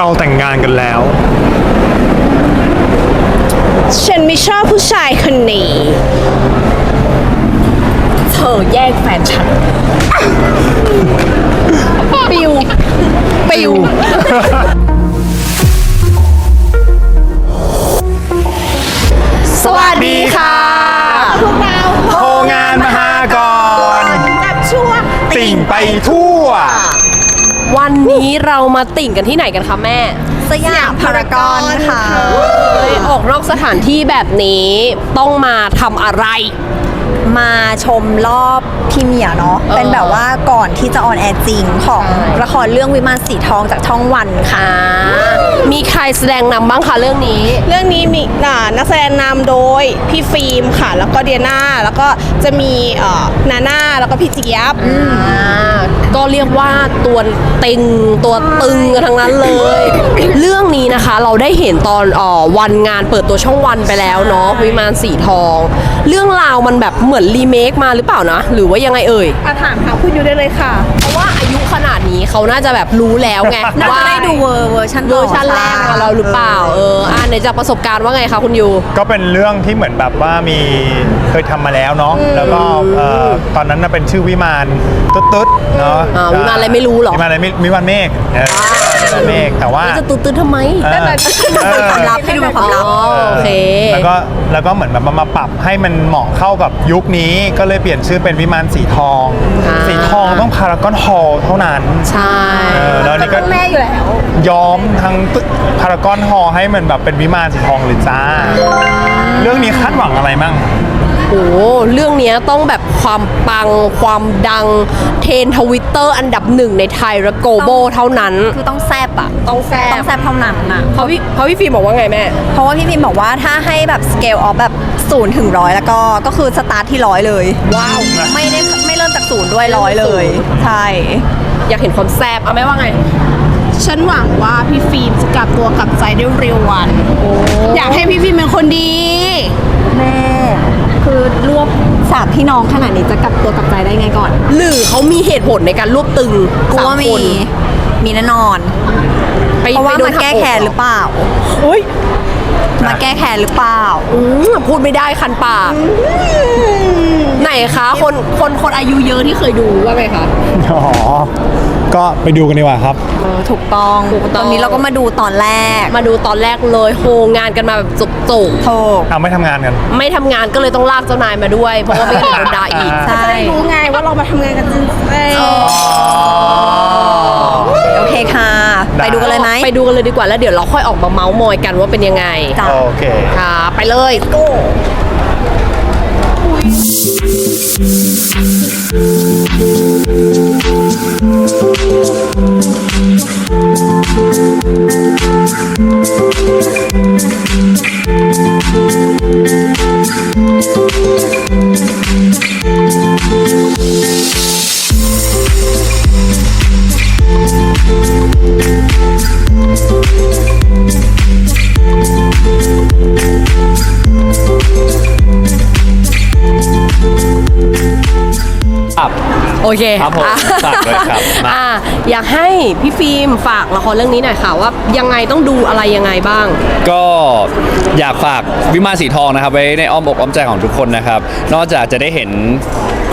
เราแต่งงานกันแล้ว ฉันไม่ชอบผู้ชายคนนี้ เธอแย่งแฟนฉัน ปิว ปิว สวัสดีค่ะ พวกเราโทงานมหากร กับช่วง ติ่งไปทั่ววั นนี้เรามาติ่งกันที่ไหนกันคะแม่ สยามพารากอนค่ะเอ้ยออกนอกสถานที่แบบนี้ต้องมาทำอะไร มาชมรอบพรีเมียร์เนาะเออเป็นแบบว่าก่อนที่จะออนแอร์จริงของใช่ละครเรื่องวิมานสีทองจากช่องวันค่ะอ่ามีใครแสดงนำบ้างคะเรื่องนี้ เรื่องนี้มีอ่านักแสดงนำโดยพี่ฟิล์มค่ะ แล้วก็เดียนาแล้วก็จะมีเอ่อนาน่าแล้วก็พี่เจี๊ยบอ่าก็เรียกว่าตัวเต็งตัวตึงกันทั้งนั้นเลย เรื่องนี้นะคะเราได้เห็นตอนเออวันงานเปิดตัวช่องวันไปแล้วเนาะวิมานสีทอง เรื่องราวมันแบบเหมือนรีเมคมาหรือเปล่านะ หรือว่ายังไงเอ่ย อาถามหาคุณอยู่ได้เลยค่ะ เพราะว่าอายุขนาดนี้เขาน่าจะแบบรู้แล้วไง น่าว่าจะได้ดูเวอร์เวอร์ชันเวอร์ชันแรกมาแล้วหรือเปล่า เอออ่าในจากประสบการณ์ว่าไงคะคุณยู ก็เป็นเรื่องที่เหมือนแบบว่ามีเคยทำมาแล้วเนาะแล้วก็เอ่อตอนนั้นน่ะเป็นชื่อวิมานตุ๊ดตุ๊ดเนาะอ่าวิมานอะไรไม่รู้หรอ วิมานอะไรไม่วิมานเมฆเออ วิมานเมฆแต่ว่าจะตื่นๆทำไมเออเออความลับให้ดูเป็นความลับอ๋อโอเคแล้วก็แล้วก็เหมือนแบบมามาปรับให้มันเหมาะเข้ากับยุคนี้ก็เลยเปลี่ยนชื่อเป็นวิมานสีทองอ่าสีทองต้องพารากอนฮอลเท่านั้น ใช่เออแล้วอันนี่ก็แม่อยู่แล้วย้อมทั้งตึกพารากอนฮอลให้มันแบบเป็นวิมานสีทองเลยจ้า เรื่องนี้คาดหวังอะไรมั่ง โอ้โหเรื่องเนี้ยต้องแบบความปังความดังเทรนทวิตเตอร์อันดับหนึ่งในไทยและโกลบอลเท่านั้น คือต้องแซบอะต้องแซ่ต้องแซบเท่านั้นอะเพราะพี่เพราะพี่ฟิล์มบอกว่าไงแม่ เพราะว่าพี่พิมบอกว่าถ้าให้แบบสเกลออฟแบบศูนย์ถึงร้อยแล้วก็ก็คือสตาร์ทที่ร้อยเลย ว้าว ไม่ได้ไม่เริ่มจากศูนย์ด้วยร้อยเลย ใช่ อยากเห็นความแซ่บเอาแม่ว่าไงฉันหวังว่าพี่ฟิล์มจะกลับตัวกลับใจได้เร็ววัน อยากให้พี่ฟิล์มเป็นคนดี แม่ คือรวบสามพี่น้องขนาดนี้จะกลับตัวกลับใจได้ไงก่อน หรือเขามีเหตุผลในการรวบตึงกูว่าสมี คนมีแน่นอน ไปเพราะว่าไปโดมาแก้แค้นหรือเปล่าอุ้ยมาแก้แค้นหรือเปล่า อืมพูดไม่ได้คันปาก ไหนคะ คนคนคนอายุเยอะที่เคยดูว่าไงคะ อ๋อ ก็ไปดูกันดีกว่าครับ เออถูกต้องถูกต้องตอนนี้เราก็มาดูตอนแรกมาดูตอนแรกเลยโฮงานกันมาแบบจุกถูกเอาไม่ทำงานกัน ๆไม่ทำงานก็เลยต้องลากเจ้านายมาด้วย เพราะว่าไม่งั้นโดนด่าอีก ใช่รู้ไงว่าเรามาทำงานกันจริงๆเอ้ยโอเคค่ะ ได้ ไปดูกันเลยไหม ไปดูกันเลยดีกว่าแล้วเดี๋ยวเราค่อยออกมาเมาส์มอยกันว่าเป็นยังไงจ้ะ โอเค ค่ะ ไปเลย Thank you. โอเคครับผมอะฝากด้วยครับมา อะอยากให้พี่ฟิล์มฝากละครเรื่องนี้หน่อยค่ะว่ายังไงต้องดูอะไรยังไงบ้าง ก็อยากฝากวิมานสีทองนะครับ ไว้ในอ้อมอกอ้อมใจของทุกคนนะครับ นอกจากจะได้เห็น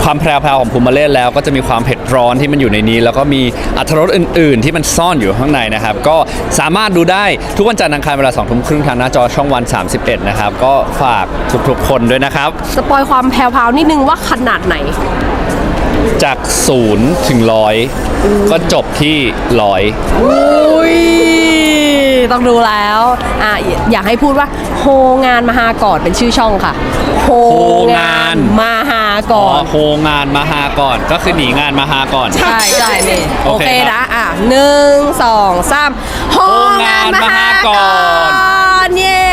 ความแพรวๆของภูมิมาเล่นแล้ว ก็จะมีความเผ็ดร้อนที่มันอยู่ในนี้ แล้วก็มีอรรถรสอื่น ๆ ที่มันซ่อนอยู่ข้างในนะครับ ก็สามารถดูได้ทุกวันจันทร์อังคารเวลา2ทุ่มครึ่งทางหน้าจอช่องวัน 31 นะครับ ก็ฝากทุกๆคนด้วยนะครับ สปอยความแพรวๆนิดนึงว่าขนาดไหน จากศูนย์ถึงร้อยก็จบที่ร้อยอุ้ยต้องดูแล้วอะอยากให้พูดว่าโฮงานมหากอดเป็นชื่อช่องค่ะโฮงานมหากอ๋ออดโฮงานมาหาก่อนก็คือหนีงานมาหาก่อนใช่ใช่นี่โอโอเคเคครับนะอะหนึ่งสองสามโฮงานมหากอดเย้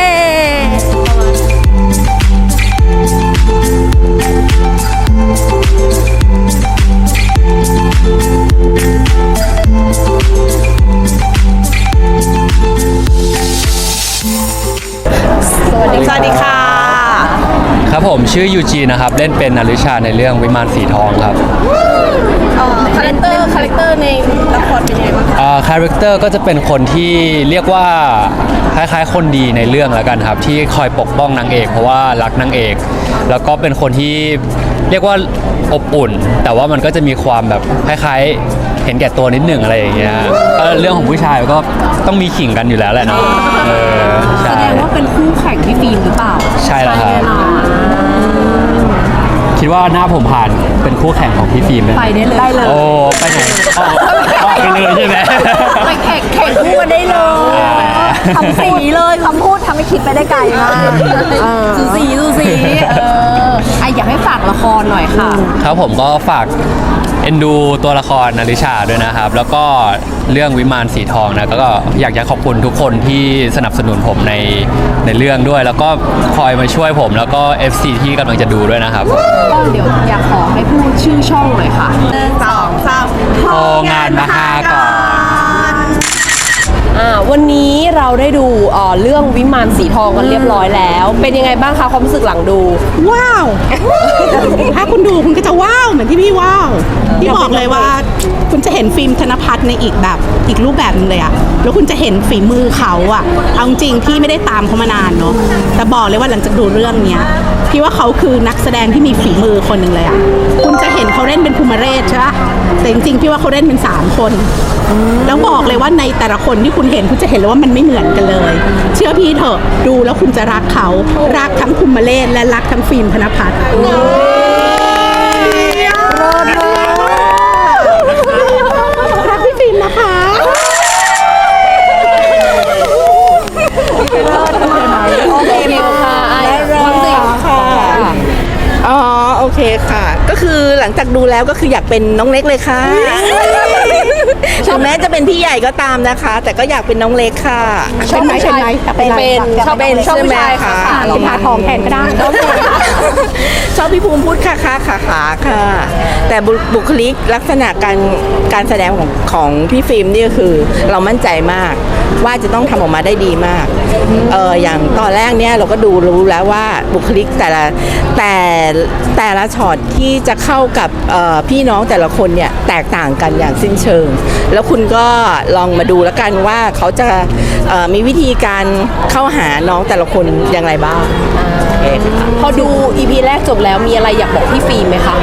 สวัสดีสวัสดีค่ะ ครับผมชื่อยูจีนะครับ เล่นเป็นนาริชาในเรื่องวิมานสีทองครับโอคาแรคเตอร์คาแรคเตอร์ในละครเป็นยังไงบ้างคะคาแรคเตอร์ก็จะเป็นคนที่เรียกว่าคล้ายๆ คนดีในเรื่องแล้วกันครับ ที่คอยปกป้องนางเอก เพราะว่ารักนางเอก แล้วก็เป็นคนที่เรียกว่าอบอุ่น แต่ว่ามันก็จะมีความแบบคล้ายๆ เห็นแก่ตัวนิดหนึ่งอะไรอย่างเงี้ยก็เรื่องของผู้ชายก็ต้องมีขิงกันอยู่แล้วแหละเนาะเออแสใช่ดงว่าเป็นคู่แข่งพี่ฟิล์มหรือเปล่าใช่แล้วครับแน่นอนคิดว่าหน้าผมผ่านเป็นคู่แข่งของพี่ฟิล์มเลยไปได้เลยได้เลย โอ้ไปไหนออกออกไปเลยใช่ไหม ไปแข่งแข่งคู่กันได้เลย คำสีเลยคำพูดทำให้คิดไปได้ไกลมากเออสูสีสูสีเออไอะอยากให้ฝากละครหน่อยค่ะ ครับผมก็ฝากเอ็นดูตัวละครนาริชาด้วยนะครับ แล้วก็เรื่องวิมานสีทองนะก็อยากจะขอบคุณทุกคนที่สนับสนุนผมในในเรื่องด้วย แล้วก็คอยมาช่วยผมแล้วก็ FC ที่กำลังจะดูด้วยนะครับก็เดี๋ยวอยากขอให้พูดชื่อช่องหน่อยค่ะสองสามโทงานมาหาก่อนอ่า วันนี้เราได้ดูเรื่องวิมานสีทองกันเรียบร้อยแล้ว เป็นยังไงบ้างคะความรู้สึกหลังดู ว้าว ถ้าคุณดูคุณก็จะว้าวเหมือนที่พี่ว้าวพี่บอกเลยว่า คุณจะเห็นฟิล์มธนพัฒน์ในอีกแบบอีกรูปแบบนึงเลยอะแล้วคุณจะเห็นฝีมือเขาอะเอาจริงพี่ไม่ได้ตามเขามานานเนาะแต่บอกเลยว่าหลังจากดูเรื่องเนี้ย พี่ว่าเขาคือนักแสดงที่มีฝีมือคนหนึ่งเลยอะคุณจะเห็นเขาเล่นเป็นภูมิเรศใช่ปะแต่จริงๆพี่ว่าเขาเล่นเป็นสามคน แล้วบอกเลยว่าในแต่ละคนที่คุณเห็นคุณจะเห็นเลยว่ามันไม่เหมือนกันเลย เชื่อพี่เถอะดูแล้วคุณจะรักเขารักทั้งภูมิเรศและรักทั้งฟิล์มธนพัฒน์รั คค่ะ ก็คือหลังจากดูแล้วก็คืออยากเป็นน้องเล็กเลยค่ะ ถึงแม้จะเป็นพี่ใหญ่ก็ตามนะคะ แต่ก็อยากเป็นน้องเล็กค่ะเป็นไหมเป็นไหมอยากเป็นอะไรเป็นชอบเป็นชอบผู้ชายค่ะค่ะเราพาทองแทนก็ได้ชอบพี่ภูมิพูดค่ะค่ะค่ะค่ะค่ะ แต่บุบุคลิกลักษณะการการแสดงของของพี่ฟิล์มนี่ก็คือเรามั่นใจมากว่าจะต้องทำออกมาได้ดีมากเอออย่างตอนแรกเนี่ยเราก็ดูรู้แล้วว่าบุคลิกแต่ละแต่แต่ละช็อตที่จะเข้ากับเอ่อพี่น้องแต่ละคนเนี่ยแตกต่างกันอย่างสิ้นเชิงแล้วคุณก็ลองมาดูแล้วกันว่าเขาจะมีวิธีการเข้าหาน้องแต่ละคนอย่างไรบ้างอพอดูอีพีแรกจบแล้วมีอะไรอยากบอกพี่ฟิล์มไหมคะ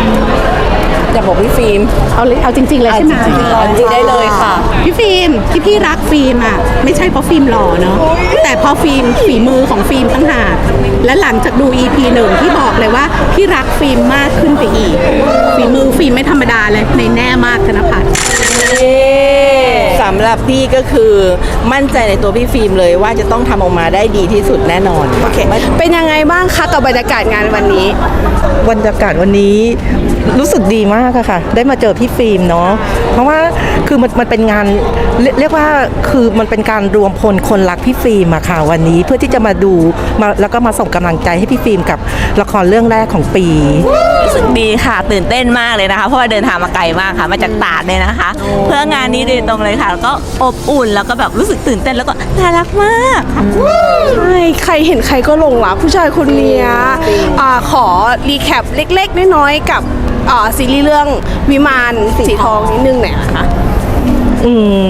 อยากบอกพี่ฟิล์ม เอาเลยเอาจริง ๆ เลยใช่ไหมเอาจริงๆได้เลยค่ะ พี่ฟิล์มที่พี่รักฟิล์มอะไม่ใช่เพราะฟิล์มหล่อเนาะแต่เพราะฟิล์มฝีมือของฟิล์มตั้งหากและหลังจากดู EP หนึ่งที่บอกเลยว่าพี่รักฟิล์มมากขึ้นไปอีก ฝีมือฟิล์มไม่ธรรมดาเลยในแน่มากธนพัฒน์ สำหรับพี่ก็คือมั่นใจในตัวพี่ฟิล์มเลยว่าจะต้องทำออกมาได้ดีที่สุดแน่นอนโอเคเป็นยังไงบ้างคะกับบรรยากาศงานวันนี้ บรรยากาศวันนี้รู้สึกดีมากอะค่ะ ได้มาเจอพี่ฟิล์มเนาะเพราะว่าคือมันมันเป็นงานเรียเรียกว่าคือมันเป็นการรวมพลคนรักพี่ฟิล์มอะค่ะ วันนี้เพื่อที่จะมาดูมาแล้วก็มาส่งกำลังใจให้พี่ฟิล์มกับละครเรื่องแรกของปี รู้สึกดีค่ะ ตื่นเต้นมากเลยนะคะ เพราะว่าเดินทางมาไกลมากค่ะ มาจากตราดเลยนะคะ เพื่องานนี้โดยตรงเลยค่ะแล้วก็อบอุ่นแล้วก็แบบรู้สึกตื่นเต้นแล้วก็น่ารักมากค่ะ ใช่ใครเห็นใครก็หลงรักผู้ชายคนเนี้ยอ่าขอรีแคปเล็กๆ น้อยๆ กับอ่าซีรีส์เรื่องวิมานสีทองนิดนึงหน่อยนะคะอืม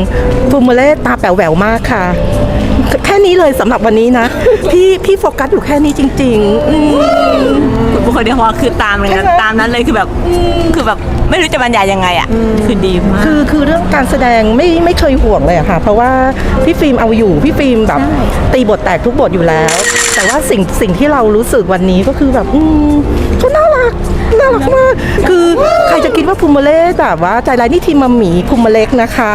ฟูมูเล่ตาแป๋วแหววมากค่ะ แค่นี้เลยสำหรับวันนี้นะ พี่พี่โฟกัสอยู่แค่นี้จริง ๆ อืม บุคคลที่ฮอคือตามเลยนะตามนั้นเลยคือแบบคือแบบไม่รู้จะบรรยายยังไงอะคือดีมากคือคือเรื่องการแสดงไม่ไม่เคยห่วงเลยอะค่ะ เพราะว่าพี่ฟิล์มเอาอยู่พี่ฟิล์มแบบตีบทแตกทุกบทอยู่แล้ว แต่ว่าสิ่งสิ่งที่เรารู้สึกวันนี้ก็คือแบบอืมเขาน่ารักน่ารักมากคือใครจะคิดว่าภูมิเล่แบบว่าใจร้ายนี่ทีมมัมหมีภูมิเล็กนะคะ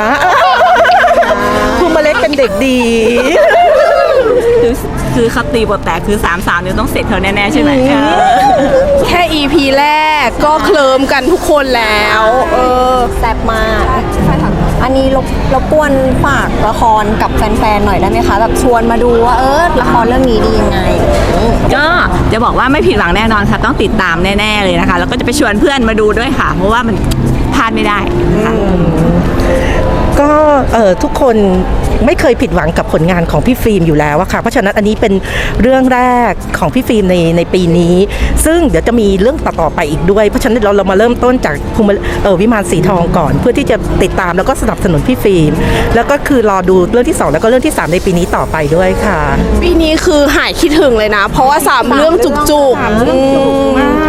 ภูมิเล็กเป็นเด็กดี คือคือเขาตีบทแตกคือสามสาวเนี่ยต้องเสร็จเขาแน่ๆใช่ไหมแค่ EP แรกก็เคลิมกันทุกคนแล้ว เออ แซ่บมาก อันนี้รบรบกวนฝากละครกับแฟนๆ หน่อยได้ไหมคะ แบบชวนมาดูว่าเออละครเรื่องนี้ดียังไง ก็จะบอกว่าไม่ผิดหวังแน่นอนค่ะ ต้องติดตามแน่ๆเลยนะคะ แล้วก็จะไปชวนเพื่อนมาดูด้วยค่ะ เพราะว่ามันพลาดไม่ได้ค่ะ ก็เออทุกคนไม่เคยผิดหวังกับผลงานของพี่ฟิล์มอยู่แล้วอะค่ะ เพราะฉะนั้นอันนี้เป็นเรื่องแรกของพี่ฟิล์มในในปีนี้ ซึ่งเดี๋ยวจะมีเรื่องต่อๆไปอีกด้วย เพราะฉะนั้นเราเรามาเริ่มต้นจากภูมิเออวิมานสีทองก่อน เพื่อที่จะติดตามแล้วก็สนับสนุนพี่ฟิล์มแล้วก็คือรอดูเรื่องที่สองแล้วก็เรื่องที่สามในปีนี้ต่อไปด้วยค่ะ ปีนี้คือหายคิดถึงเลยนะ เพราะว่าสามเรื่องจุกๆอืมใช่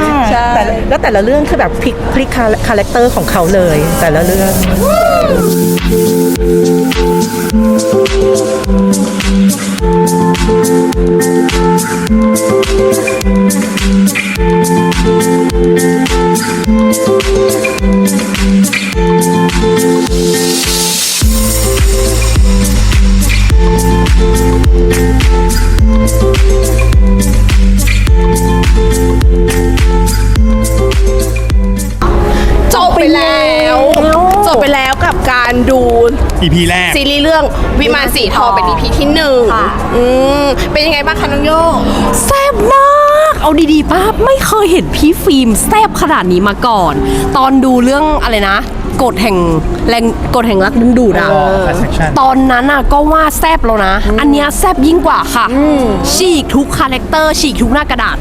แต่แล้วแต่ละเรื่องคือแบบพลิกพลิกคาแรคเตอร์ของเขาเลย แต่ละเรื่อง EP แรก ซีรีส์เรื่องวิมานสีทองเป็น EP ที่หนึ่งอืมเป็นยังไงบ้างคะน้องโยแซ่บมาก เอาดีๆป้าไม่เคยเห็นพี่ฟิล์มแซ่บขนาดนี้มาก่อน ตอนดูเรื่องอะไรนะ กฎแห่งแรงกฎแห่งรักดึงดูดอะ Attraction ตอนนั้นอะก็ว่าแซบแล้วนะ อันเนี้ยแซบยิ่งกว่าค่ะฉีกทุกคาแรคเตอร์ฉีกทุกหน้ากระดาษ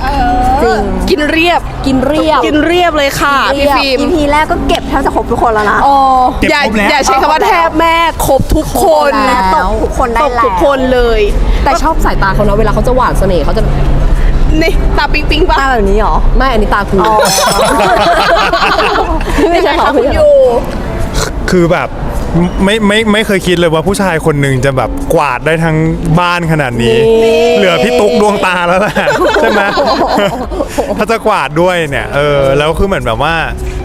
จริงกินเรียบ กินเรียบกินเรียบเลยค่ะพี่ฟิล์มอีพีแรกก็เก็บแทบจะครบทุกคนแล้วนะอ๋อเก็บอย่าครบแล้ว อย่าใช้คำว่าแทบแม่ครบทุกคนและตกทุกคนได้ตกแล้ว ทุกคนเลย แต่ชอบสายตาเขานะเวลาเขาจะหวานเสน่ห์เขาจะ นี่ตาปิ๊งปิ๊งปะตาแบบนี้เหรอ ไม่อันนี้ตาคูไม่ใช่เขายังงคะไม่คุณใช่ยูคือแบบไม่ไม่ไม่เคยคิดเลยว่าผู้ชายคนหนึ่งจะแบบกวาดได้ทั้งบ้านขนาดนี้ เหลือพี่ตุ๊กดวงตาแล้วแหละใช่ไหมถ้าจะกวาดด้วยเนี่ยเออแล้วคือเหมือนแบบว่า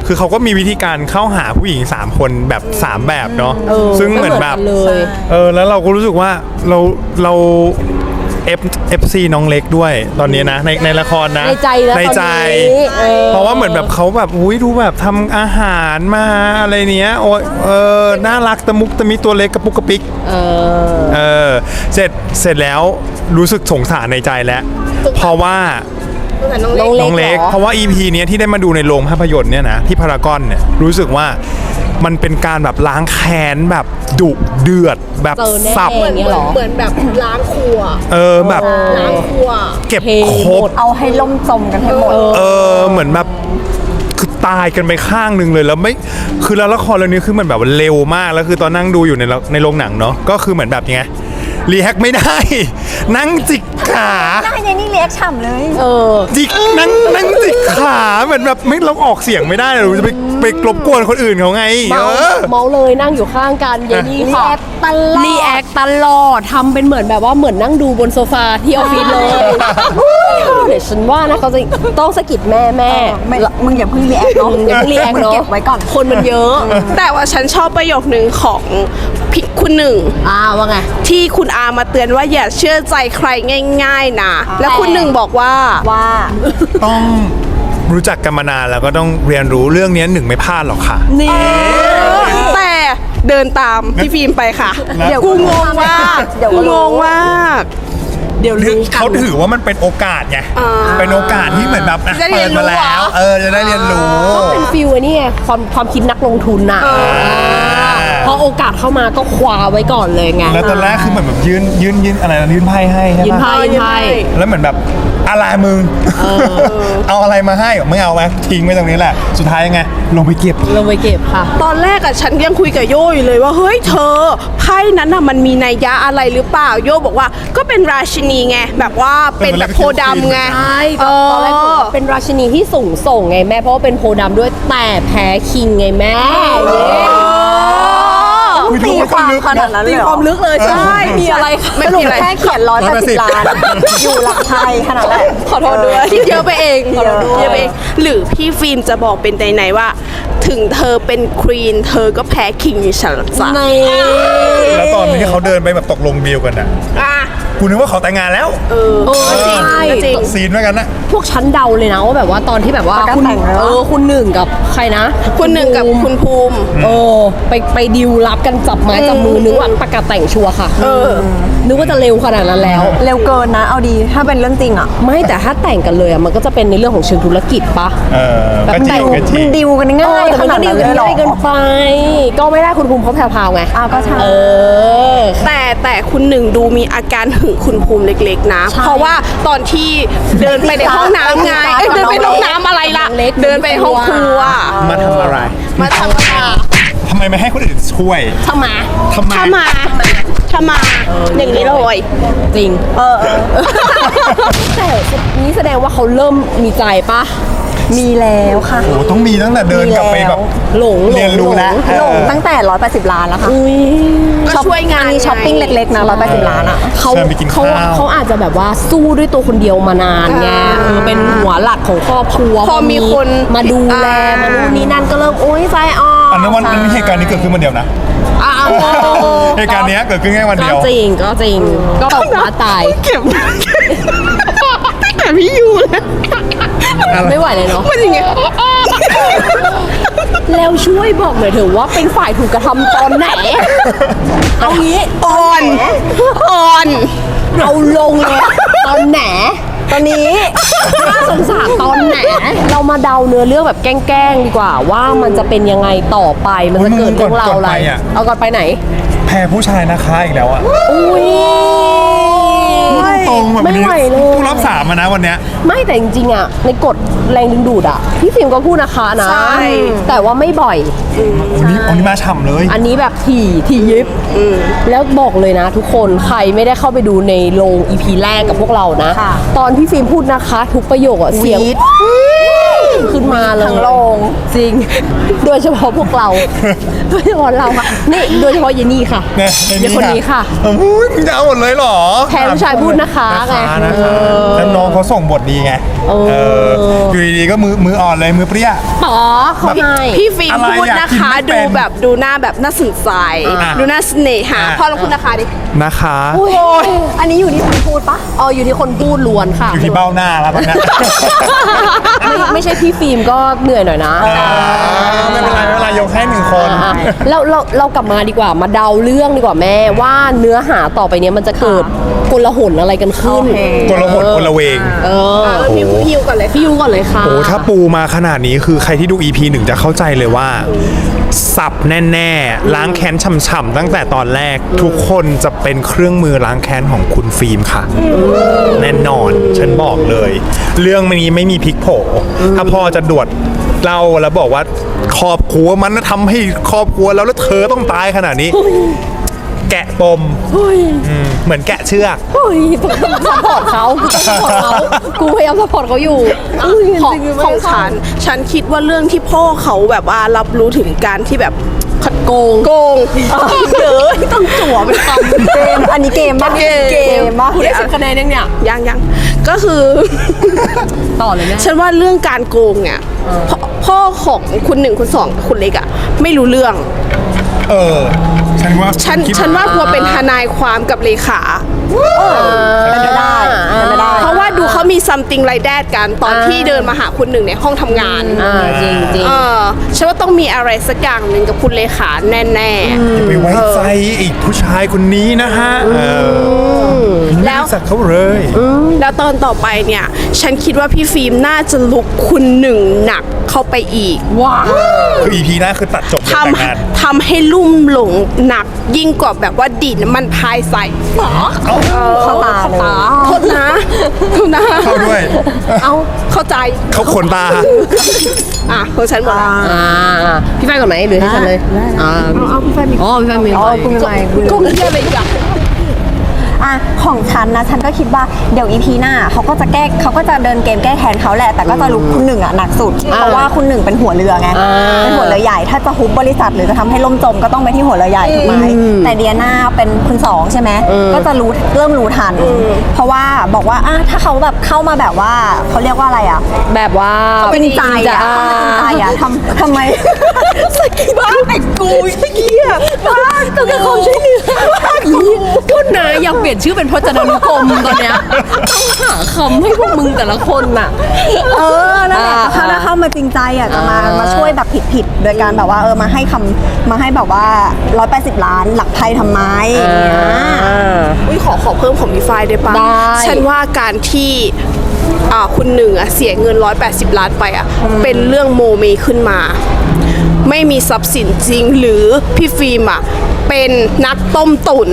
คือเขาก็มีวิธีการเข้าหาผู้หญิง 3 คนแบบ 3 แบบเนาะซึ่งเหมือนแบบเลยเออแล้วเราก็รู้สึกว่าเราเรา เอฟเอฟซีน้องเล็กด้วยตอนนี้นะ ในในละครนะในใจนะในใจ ตอนนี้เออ เพราะว่าเหมือนแบบเขาแบบอุ้ยดูแบบทำอาหารมาอะไรเนี้ยโอ้ยเออน่ารักตะมุกตะมิตัวเล็กกระปุกกระปิก เออ เออเสร็จเสร็จแล้วรู้สึกสงสารในใจแล้ว เพราะว่าน้องเล็กน้องเล็กหรอ เพราะว่า EP เนี้ยที่ได้มาดูในโรงภาพยนตร์เนี่ยนะที่พารากอนเนี่ยรู้สึกว่า มันเป็นการแบบล้างแค้นแบบดุเดือดแบบเจอแน่สับ เหมือนเหมือนเหมือนแบบล้างครัวเออแบบล้างครัว เก็บเทครบหมดเอาให้ล่มจมกันให้หมด เออเหมือนแบบคือตายกันไปข้างหนึ่งเลยแล้วไม่คือแล้วละครเรื่องนี้คือมันแบบว่าเร็วมากแล้วคือตอนนั่งดูอยู่ในละในโรงหนังเนาะก็คือเหมือนแบบยังไง รีแฮกไม่ได้ นั่งจิกขา ได้ยังนี่เรียกฉ่ำเลย เออ จิกนั่งนั่งจิกขาเหมือนแบบไม่เราออกเสียงไม่ได้เลยจะไปไปกลบกวนคนอื่นเขาไงเมาเออเมาเลยนั่งอยู่ข้างกันเยนี่รีค่ะแอคตลอดรีแอคตลอดทำเป็นเหมือนแบบว่าเหมือนนั่งดูบนโซฟาที่ออฟฟิศเลยเดี๋ยวฉันว่านะเขาจะต้องสะกิดแม่แม่ไม่มึงอย่าเพิ่งรีแอคเนาะอย่าเพิ่งรีแอคเนอะเก็บไว้ก่อน คนมันเยอะ แต่ว่าฉันชอบประโยคหนึ่งของพี่ คุณหนึ่ง อ่าว่าไง ที่คุณอามาเตือนว่าอย่าเชื่อใจใครง่ายๆนะ แล้วคุณหนึ่งบอกว่า ว่า ต้องรู้จักกันมานานแล้วก็ต้องเรียนรู้เรื่องนี้หนึ่งไม่พลาดหรอกค่ะ นี่แต่เดินตามพี่ฟิล์มไปค่ะแล้วเดี๋ยวกูงงมากเดี๋ยวกูก็รู้งงมากเดี๋ยวรู้กันเขาถือว่ามันเป็นโอกาสไงอ่าเป็นโอกาสที่เหมือนแบบอะจะได้เรีเปิยดนรู้มาแล้วเหรอเออ จะได้เรียนรู้ ก็เป็นฟิลไอ้นี่ไงความความคิดนักลงทุนน่ะพอ โอกาสเข้ามาก็คว้าไว้ก่อนเลยไงแล้วตอนแรกคือเหมือนแบบยื่นยื่นยื่นอะไรนะยื่นไพ่ให้ใช่ยินปะไพ่ยินไพ่ แล้วเหมือนแบบอะไรมึง เอาอะไรมาให้ไม่เอาไหมทิ้งไว้ตรงนี้แหละ สุดท้ายยังไง ลงไปเก็บ ลงไปเก็บค่ะ ตอนแรกอะฉันยังคุยกับโยอยู่เลยว่าเฮ้ยเธอไพ่นั้นอะมันมีนัยยะอะไรหรือเปล่าโยบอกว่าก็เป็นราชินีไงแบบว่าเป็นแบบโพธิ์ดำไงใช่เอตอนแรกบอกอว่าเป็นราชินีที่สูงส่งไงแม่เพราะว่าเป็นโพธิ์ดำด้วยแต่แพ้คิงไงแม่เย้อุ๊ ยดูมันก็ลึกขนาดนั้นเลยตีเหรอความลึกเลยใช่ มีอะไรคะไม่สรุมีปอะไรแค่เขียนร้อยแปดสิบล้าน อยู่หลักไทยขนาดนั้นขอโทษด้วยคิดเยอะไปเองเยอะเยอะไปเองหรือพี่ฟิล์มจะบอกเป็นไหนๆว่า ถึงเธอเป็นควีนเธอก็แพ้คิงอยู่ฉันละจ้ะในแล้วตอนที่เขาเดินไปแบบตกลงดีลกันอะอะ กูนึกว่าเขาแต่งงานแล้ว เออเออจริงก็จริง ซีนเหมือนกันนะ พวกฉันเดาเลยนะว่าแบบว่าตอนที่แบบว่าประกาศคุณแต่งแล้ว เออคุณหนึ่งกับใครนะคุณหนึ่งกับคุณภูมิ เออไปไปดิวรับกันจับไม้จับมือนึกว่าประกาศแต่งชัวร์ค่ะเออ นึกว่าจะเร็วขนาดนั้นแล้ว เร็วเกินนะ เอาดีถ้าเป็นเรื่องจริงอะไม่แต่ถ้าแต่งกันเลยอะมันก็จะเป็นในเรื่องของเชิงธุรกิจปะเออก็จริงก็จริมันงดิวกันเอง่าอยแต่ขมันนาก็ดดีนั้นกันเลยเหรอ ง่ายเกินไป ก็ไม่ได้คุณภูมิเขาแพรวๆไงอ้าวก็ใช่ เออ แต่แต่คุณหนึ่งดูมีอาการหึงคุณภูมิเล็กๆนะ เพราะว่าตอนที่เดินไปในห้องน้ำไงเอ้ยเดินไปในห้องน้ำอะไรล่ะเล็กเดินไปห้องครัว มาทำอะไร มาทำอะไรทำไมไม่ให้คนอื่นช่วยทำไมทำไมถ้ามาถ้ามาอย่างนี้เลยจริง เออแต่นี้แสดงว่าเขาเริ่มมีใจปะ มีแล้วค่ะโอ้โหต้องมีตั้งแต่เดินกลับไปแบบ หลงหลงเรียนรู้แล้วหลงเออ ตั้งแต่ 180 ล้านแล้วค่ะอุ้ยก็ช่วยงานอันนี้ช้อปปิ้งเล็กๆนะ180 ล้านอะ เขาเชิญไปกินเขาข้าว เขาอาจจะแบบว่าสู้ด้วยตัวคนเดียวมานานไงเออเป็นหัวหลักของครอบครัวพอมีคนมาดูแลอ่าม มานู่นนี่นั่นก็เริ่มโอ๊ยใจอ่อนอันนั้นวันนั้นเหตุการณ์นี้เกิดขึ้นวันเดียวนะอ่าเหตุการณ์เนี้ยเกิดขึ้นแค่วันเดียวก็จริงก็จริงก็ตกมาตาย เก็บตั้งแต่พี่อยู่เลย ไม่ไหวเลยเนาะ มันอย่างเงี้ยแล้วช่วยบอกหน่อยเถอะว่าเป็นฝ่ายถูกกระทำตอนไหน เอางี้ อ่อน อ่อนเอาลงเลยตอนไหน ตอนนี้น่าสงสารตอนไหน เรามาเดาเนื้อเรื่องแบบแกล้งๆดีกว่า ว่ามันจะเป็นยังไงต่อไป มันจะเกิดเรื่องราวอะไรก่อนไปอะเอาก่อนไปไหน แพ้ผู้ชายนะคะอีกแล้วอะ อุ้ย ตรงแบบไม่นี้ไหวเลย ผู้รับสามอะนะวันเนี้ย ไม่แต่จริงๆอะในกฎแรงดึงดูดอะพี่ฟิล์มก็พูดนะคะนะใช่ แต่ว่าไม่บ่อย วันนี้วันนี้มาฉ่ำเลย อันนี้แบบถี่ถี่ยิบแล้วบอกเลยนะ ทุกคนใครไม่ได้เข้าไปดูในโรงอีพีแรกกับพวกเรานะ ค่ะตอนพี่ฟิล์มพูดนะคะ ทุกประโยคอะเสียงวีด ขึ้นมาเลยทั้งโรงจริง โดยเฉพาะพวกเรา โดยเฉพาะเราค่ะนี่โดยเฉพาะเยนี่ค่ะเนี่ยเยคนนี้ค่ะโอ้ยมึงจะเอาหมดเลยเหรอแทนผู้ชายพูดนะคะไงนะคะนะคะเออแล้วน้องเขาส่งบทดีไงเออเอออยู่ดีๆก็มือมืออ่อนเลยมือเปรี้ยป๋อเขาให้พี่ฟิล์มอะไรพูดอยากนะกินคะไม่เป็ดูนแบบดูหน้าแบบน่าสนใจอะดูน่าเสน่หาอะพ่อลองพูดนะคะดินะคะอันนี้อยู่ที่คนพูดปะอ๋ออยู่ที่คนพูดล้วนค่ะอยู่ที่เบ้าหน้าแล้วตอนเนี้ยไม่ไม่ใช่พี่ฟิล์มก็เหนื่อยหน่อยนะเออไม่เป็นไรไม่เป็นไรยกให้หนึ่งคน อะเราเราเรากลับมาดีกว่ามาเดาเรื่องดีกว่าแม่ว่าเนื้อหาต่อไปเนี้ยมันจะเกิดกลหนอะไรกันขึ้นกลหนกลเวง เออเริ่มพี่พี่ยูก่อนเลยพี่ยูก่อนเลยค่ะ โอ้ถ้าปูมาขนาดนี้คือใครที่ดู EP หนึ่งจะเข้าใจเลยว่า สับแน่ๆ ล้างแค้นฉ่ำๆตั้งแต่ตอนแรกทุกคนจะเป็นเครื่องมือล้างแค้นของคุณฟิล์มค่ะ แน่นอน ฉันบอกเลย เรื่องนี้ไม่มีพลิกโผถ้าพ่อจะดวดเล่าแล้วบอกว่าครอบครัวมันน่ะทำให้ครอบครัวแล้วแล้วเธอต้องตายขนาดนี้ แกะปมอืมเหมือนแกะเชือก เฮ้ยต้องซัพพอร์ตเขากูต้องซัพพอร์ตเขากูพยายามซัพพอร์ตเขาอยู่ของของฉันฉันคิดว่าเรื่องที่พ่อเขาแบบว่ารับรู้ถึงการที่แบบโกงโกงเยอะต้องจั่วเป็นคำเกมอันนี้เกมปะเกมปะคุณได้สิบคะแนนยังเนี่ย ยังยัง ก็คือ ต่อเลยแม่ฉันว่าเรื่องการโกงเนี่ยพ่อพ่อของคุณหนึ่งคุณสองคุณเล็กอะไม่รู้เรื่อง เออ ฉันว่าฉันคิดฉันว่ากลัวเป็นทนายความกับเลขา เป็นไม่ได้เป็นไม่ได้เพราะว่า ดูเขามี something like that กันตอนที่เดินมาหาคุณหนึ่งในห้องทำงาน อ่าจริงจริง เออฉันว่าต้องมีอะไรสักอย่างหนึ่งกับคุณเลขาแน่อย่าไปไว้ใจอีกผู้ชายคนนี้นะฮะเออๆแล้วไม่รู้จักเขาเลย แล้วตอนต่อไปเนี่ย ฉันคิดว่าพี่ฟิล์มน่าจะลุกคุณหนึ่งหนัก เข้าไปอีกว้าคือ EP หน้าคือตัดจบเลยทแต่งงานำทำให้ลุ่มหลงหนักยิ่งกว่าแบบว่าดีดน้ำมันพายใส่หรอเข้าตาเลยโทษนะโทษนะเข้าด้วย เอาเข้าใจเขาขนตา อะของฉันหมดละอ่าพี่ไฟก่อนไหมหรือให้ฉันเลยอ่าเอาพี่ไฟมีอ๋อพี่ไฟมีอ๋อคุณเป็นไรคุณก็ไม่ใช่อะไรอย่าง อะของฉันนะฉันก็คิดว่าเดี๋ยวอีพีหน้าเขาก็จะแก้เขาก็จะเดินเกมแก้แค้นเขาแหละ แต่ก็จะรู้คุณหนึ่งอะหนักสุดเพราะว่าคุณหนึ่งเป็นหัวเรือไงเป็นหัวเรือใหญ่ถ้าจะฮุบบริษัทหรือจะทำให้ล่มจมก็ต้องไปที่หัวเรือใหญ่ถูกไหมแต่เดียนาเป็นคุณสองใช่ไหมก็จะรู้เริ่มรู้ทัน เพราะว่าบอกว่าอะถ้าเขาแบบเข้ามาแบบว่าเขาเรียกว่าอะไรอะ แบบว่าจริงใจอะอ่าเข้ามาจริงใจอะทำทำไมสกีบ้านแต่กูสกีอะบ้านต้องการความช่วยเหลือก็นะอยากเปลี่ยนลี่ยนชื่อเป็นพจนานุกรมตอนเนี้ยต้องหาคำให้พวกมึงแต่ละคนน่ะ เออนั่นแหละอ่าเขาถ้าเข้ามาจริงใจอะจะมาอ่าม มาช่วยแบบผิดๆโดยการแบบว่าเออมาให้คำมาให้แบบว่า 180 ล้านหลักไทยทำไมอย่างเงี้ยอุ้ยขอขอเพิ่มของมีไฟได้ปะได้ ฉันว่าการที่อ่าคุณหนึ่งอะเสียเงิน 180 ล้านไปอะเป็นเรื่องโมเมขึ้นมา ไม่มีทรัพย์สินจริงหรือพี่ฟิล์มอะ เป็นนักต้มตุ๋น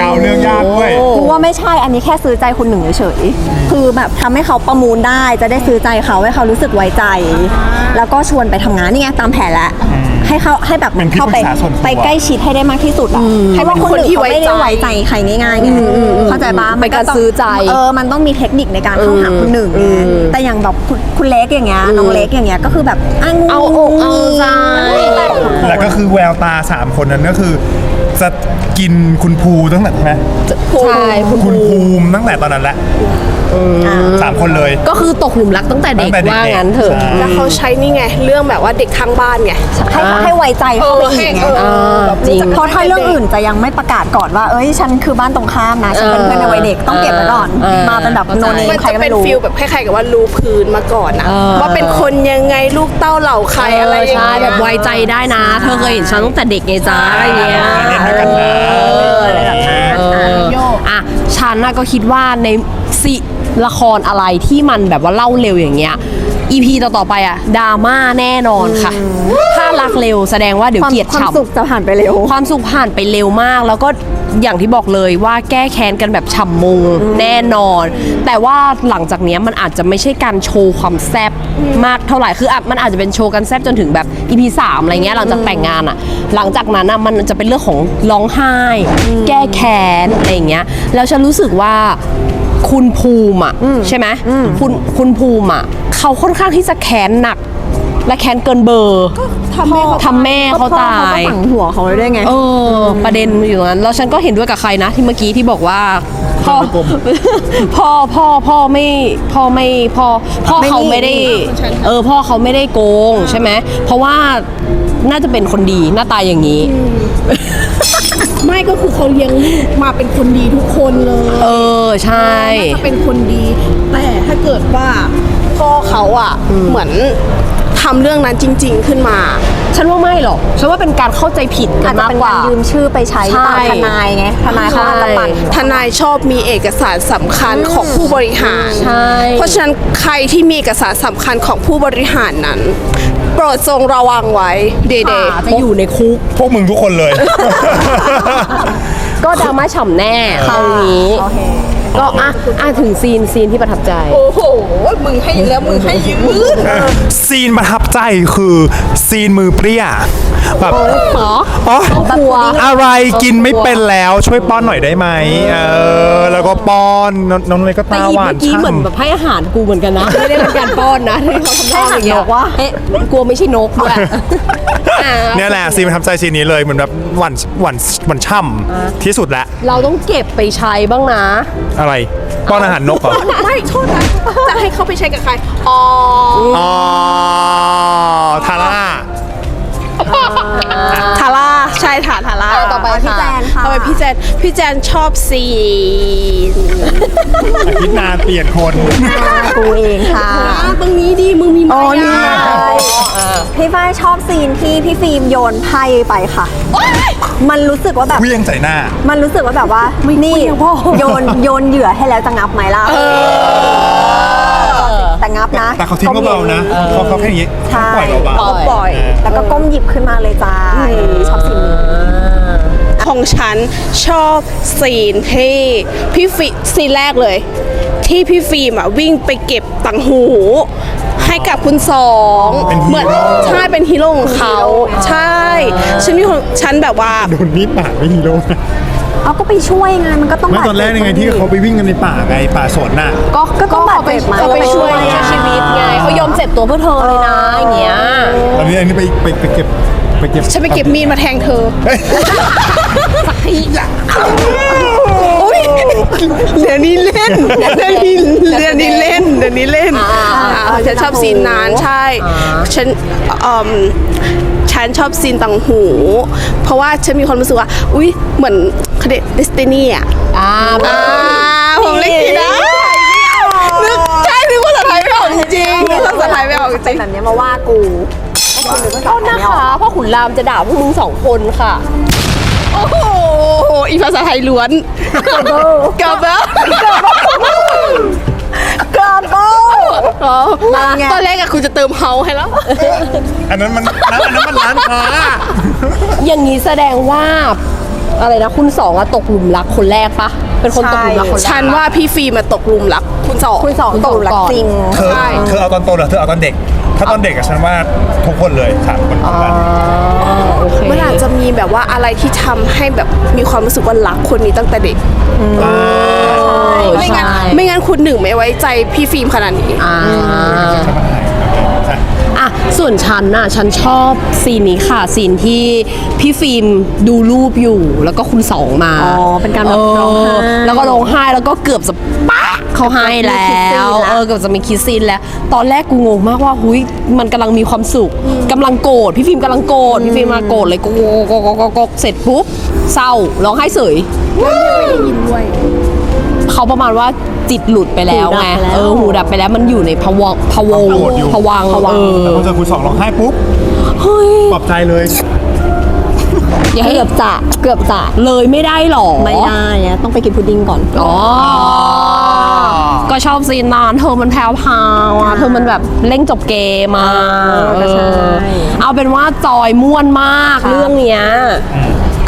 กาวเรื่องยากด้วยกูว่าไม่ใช่อันนี้แค่ซื้อใจคุณหนึ่งเฉยๆคือแบบทำให้เขาประมูลได้จะได้ซื้อใจเขาให้เขารู้สึกไว้ใจ แล้วก็ชวนไปทำงานนี่ไงตามแผนแล้ว ให้เขาให้แบบเป็นที่เข้าไปปรึกษาส่วนตัว ไปใกล้ชิดให้ได้มากที่สุดอะให้ว่าคนหนึ่งเขาไม่ได้ไว้ใจใครง่ายๆไงเข้าใจปะเป็นการต้งซื้อใจเออมันต้องมีเทคนิคในการเข้าหาคุณหนึ่งไงแต่อย่างแบบคุณคุณเล็กอย่างเงี้ยน้องเล็กอย่างเงี้ยก็คือแบบอ้างเอาอกเอาใจ แล้วก็คือแววตาสามคนนั้นก็คือ จะกินคุณภูตั้งแต่ใช่ไหมใช่คุณคุณภูมิตั้งแต่ตอนนั้นแหละสามคนเลย ก็คือตกหลุมรักตั้งแต่เด็กตั้งแต่เด็กว่างั้นเถอะ ใช่ แล้วเขาใช้นี่ไง เรื่องแบบว่าเด็กข้างบ้านไง ให้ให้ไว้ใจเข้าไปอีกไงเออให้จริง เพราะถ้าเรื่องอื่นจะยังไม่ประกาศก่อนว่า เอ้ย ฉันคือบ้านตรงข้ามนะ ฉันเป็นเพื่อนในวัยเด็กต้องเก็บไว้ก่อน เออมาเป็นแบบเข้าใจโนเนมมันใครจะก็เป็ไม่นรู้ฟิลแบบคล้ายๆกับว่ารู้พื้นมาก่อนนะเออ ว่าเป็นคนยังไงลูกเต้าเหล่าใครอะไรอย่างใช่เงี้ย แบบไว้ใจได้นะ เธอเคยเห็นฉันตั้งแต่เด็กไงจ้าอย่างเงี้ยเล่นด้วยกันนะ เอออะไรแบบนั้นเอออะฉันน่ะก็คิดว่าในสิละครอะไรที่มันแบบว่าเล่าเร็วอย่างเงี้ย EP ต่อๆไปอะดราม่าแน่นอนค่ะ ถ้ารักเร็วแสดงว่าเดี๋ยวความเกลียดความฉ่ำ สุขจะผ่านไปเร็ว ความสุขผ่านไปเร็วมาก แล้วก็อย่างที่บอกเลยว่าแก้แค้นกันแบบฉ่ำมุงแน่นอน แต่ว่าหลังจากเนี้ยมันอาจจะไม่ใช่การโชว์ความแซบมากเท่าไหร่คืออะมันอาจจะเป็นโชว์กันแซบจนถึงแบบ EP 3อะไรเงี้ยหลังจากแต่งงานอะ หลังจากนั้นอะมันจะเป็นเรื่องของร้องไห้ แก้แค้นอะไรอย่างเงี้ยแล้วฉันรู้สึกว่าคุณภูมิอะใช่ไหมคุณคุณภูมิอะ เขาค่อนข้างที่จะแค้นหนัก และแค้นเกินเบอร์ทำแม่เขาทำแม่เขาพ่อตาเขาก็ยฝังหัวเขาไว้ด้วยไงเออประเด็นอยู่ตรงนั้นแล้วฉันก็เห็นด้วยกับใครนะที่เมื่อกี้ที่บอกว่าพ่อพ่อพ่อพ่อไม่พ่อไม่พ่อพ่อไม่เขานี่ไม่ได้ เออพ่อเขาไม่ได้โกงใช่ไหมเพราะว่าน่าจะเป็นคนดีหน้าตาอย่างนี้ ไม่ก็คือเขาเลี้ยงลูกมาเป็นคนดีทุกคนเลย เออใช่น่าจะเป็นคนดี แต่ถ้าเกิดว่าพ่อ เขาอะเหมือนทำเรื่องนั้นจริง ๆ ขึ้นมา ฉันว่าไม่หรอก ฉันว่าเป็นการเข้าใจผิดกัอาจนจะมากเป็นกกาว่ารยืมชื่อไปใช้ใช่ตามทนายไงทนายเขาอาจจะปั่น ทนายชอบมีเอกสารสำคัญของผู้บริหาร ใช่ เพราะฉะนั้นใครที่มีเอกสารสำคัญของผู้บริหารนั้น โปรดทรงระวังไว้เดเดจะอยู่ในคุก พวกมึงทุกคนเลย ก็ดราม่าฉ่ำแน่คราวนี้ โอเค ก็อะอะถึงซีนซีนที่ประทับใจ โอ้โห มึงให้แล้วมึงให้ยืดซีนประทับใจคือซีนมือเปรี้ย แบบหรออ๋อครัวอะไรกินไม่เป็นแล้วช่วยป้อนหน่อยได้ไหมเออแล้วก็ป้อนน้องน้องเลยก็แต่ตาอีหวานเมื่อกี้เหมือนแบบฉ่ำให้อาหารกูเหมือนกันนะไม่ได้เป็นการป้อนนะที่เขาทำท่าอย่างเงี้ยให้อาหารนกวะเอ๊ะกลัวไม่ใช่นกด้วยอะเนี่ยแหละซีนประทับใจซีนนี้เลยเหมือนแบบหวานหวานหวานช่ำที่สุดแล้วเราต้องเก็บไปใช้บ้างนะ อะไรป้อนอาหารนกเหรอไม่โทษนะจะให้เขาไปใช้กับใครอ๋ออ๋อทาร่า ทาร่าใช่ค่ะทาร่าต่อไปพี่ค่ะแจนค่ะ ต่อไปพี่แจนพี่แจนชอบซีนอาทิตย์นานเปลี่ยนคนกูเองค่ะอะตรงนี้ดีมึงมีอ๋มาอนี่ยาพี่ฝ้ายชอบซีนที่พี่ฟิล์มโยนไพ่ไปค่ะ มันรู้สึกว่าแบบ เวียงใส่หน้า มันรู้สึกว่าแบบว่า นี่โยนโยนเหยื่อให้แล้วจะงับไหมล่ะ แต่งับนะแต่เขาทิ้งเบาๆนะเขาเขาแค่อย่างนี้ใช่ปล่อยเบาก็ปล่อย แล้วก็ก้มหยิบขึ้นมาเลยจ้าชอบซีนนี้ของฉันชอบซีนที่พี่ฟิซีนแรกเลย ที่พี่ฟิล์มอะวิ่งไปเก็บตังหูให้กับคุณสองเป็นฮีโร่เหมือนใช่เป็นฮีโร่ของเขา ใช่ ฉันมีคนฉันแบบว่าๆโดนมีดบาดไม่ฮีโร่ เอาก็ไปช่วยไงมันก็ต้องไม่บาดตอนแรกยังไงที่เขาไปวิ่งกันในป่าไงป่าสนน่ะ ก็ก็ต้องบาดเจ็บมาเขาไปช่วยก็ไปช่วยชีวิตไงเขายอมเจ็บตัวเพื่อเธอเลยนะอย่างเงี้ยตอนนี้อันนี้ไปไปไปเก็บไปเก็บฉันไปเก็บมีดมาแทงเธอเฮ้ยอุ้ยเดี๋ยวนี้เล่นเดี๋ยวนี้เดี๋ยวนี้เล่นเดี๋ยวนี้เล่นอ่าฉันชอบซีนนั้นใช่ฉันเอ่ม ฉันชอบซีนต่างหู เพราะว่าฉันมีความรู้สึกว่า อุ๊ยเหมือนคดีดิสตินีอะอ่าอ่าผมเล็กทีนะนึกใช่นึกภาษาไทยไม่ออกจริงๆนึกภาษาไทยไม่ออกจเป็รินงแบบเนี้ยมาว่ากูว่าคุณนึกว่าโทษนะคะพ่อขุนรามจะด่าพวกมึงสองคนค่ะ โอ้โหอีภาษาไทยล้วนกาเบลกราบโบ อ๋อมาไงตอนแรกอะคุณจะเติมเฮาให้แล้ว อันนั้นมันอันนั้นมันร้านค้าอย่างนี้แสดงว่า อะไรนะคุณสองอะตกหลุมรักคนแรกปะเป็นคนตกหลุมรักคนแรกฉันว่าพี่ฟิล์มอะตกหลุมรัก คุณสองคุณสองตกหลักจริง เธอใช่เธอเอาตอนโตหรือเธอเอาตอนเด็ก ถ้าตอนเด็กอะฉันว่าทุกคนเลยสามคนเหมือนกันโอเคมันอาจจะมีแบบว่าอะไรที่ทำให้แบบมีความรู้สึกว่ารักคนนี้ตั้งแต่เด็กไม่งั้นใช่ไม่งั้นคุณหนึ่งไม่ไว้ใจพี่ฟิล์มขนาดนี้ อ่า อะส่วนฉันน่ะฉันชอบซีนนี้ค่ะซีนที่พี่ฟิล์มดูรูปอยู่ แล้วก็คุณสองมาอ๋อเป็นการแบบร้องไห้ เแล้วก็ร้องไห้แล้วก็เกือบจะปะเขาให้แล้มีคิสซีนวแล้วเออเกือบจะมีคิสซีนแล้ว ตอนแรกกูงงมากว่าหุยมันกำลังมีความสุขกำลังโกรธพี่ฟิล์มกำลังโกรธพี่ฟิล์มมาโกรธเลยโกโกโกโกโกเสร็จปุ๊บเศร้าร้องไห้เสย เขาประมาณว่าจิตหลุดไปแล้วไงหูดับไปแล้ว เออหูดับไปแล้วมันอยู่ในพะวงพะวงโกรธอยู่ พะวังแต่เออพอเจอคุณสองร้องไห้ปุ๊บเฮ้ยปลอบใจเลยอย่าให้เกือบจะเกือบจะเลยไม่ได้หรอ ไม่ได้อะต้องไปกินพุดดิ้งก่อน อ๋อ ก็ชอบซีนนานเธอมันแพรวพราวอะเธอมันแบบเล่งจบเกมมาก็ใช่เอาเป็นว่าจอยม่วนมากค่ะเรื่องเนี้ย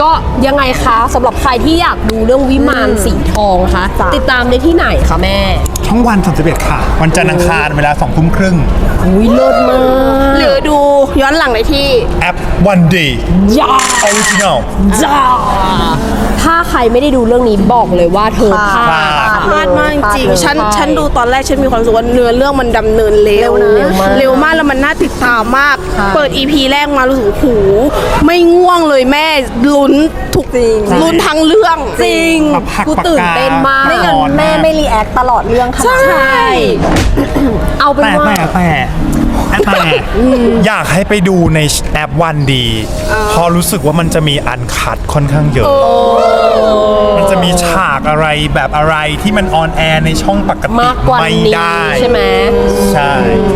ก็ยังไงคะสำหรับใครที่อยากดูเรื่องวิมานสีทองคะจ้ะ ติดตามได้ที่ไหนคะแม่ช่องวัน31ค่ะ วันจันทร์อังคารเวลาสองทุ่มครึ่งอุ้ยเลิศมากหรือดูย้อนหลังในที่ แอปวันดียาออริจินอลจ้า ถ้าใครไม่ได้ดูเรื่องนี้บอกเลยว่าเธอพลาด พลาดมากจริงพลาดเลยฉันฉันดูตอนแรกฉันมีความรู้สึกว่าเนื้อเรื่องมันดำเนินเร็วเร็วนะเร็วมากแล้วมันน่าติดตามมากเปิด EP แรกมารู้สึกว่าโอ้โหไม่ง่วงเลยแม่ลุ้นทุกลุ้นทั้งเรื่องจริง แบบหักกูปากกาตื่นเต้นมาก ไม่งั้นแม่ไม่รีแอคตลอดเรื่องขนาดใช่ เอาเป็นแต่ว่า แต่แต่แต่อยากให้ไปดูในแอปวันดีเพอรู้สึกว่ามันจะมีอันคัดค่อนข้างเยอะ มันจะมีฉากอะไรแบบอะไรที่มันออนแอร์ในช่องปกติมากกว่าไม่นี้ได้ใช่ไหมใช่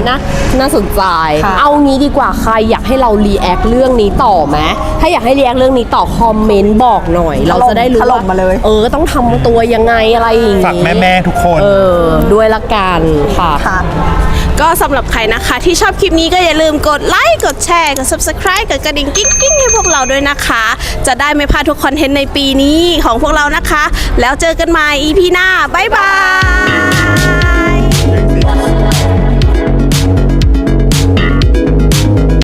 นะน่าสนใจค่ะเอางี้ดีกว่าใครอยากให้เรารีแอคเรื่องนี้ต่อไหมถ้าอยากให้รีแอคเรื่องนี้ต่อคอมเมนต์บอกหน่อย เราจะได้รู้ถล่ว่ามมาเลยเออต้องทำตัวยังไงอะไรอย่างงี้ฝากแม่ๆทุกคน เออด้วยละกันค่ะค่ะ ก็สำหรับใครนะคะ ที่ชอบคลิปนี้ก็อย่าลืมกดไลค์กดแชร์กด subscribe กดกระดิ่งกิ๊งกิ๊งให้พวกเราด้วยนะคะ จะได้ไม่พลาดทุกคอนเทนต์ในปีนี้ของพวกเรานะคะ แล้วเจอกันใหม่ EP หน้าบ๊ายบาย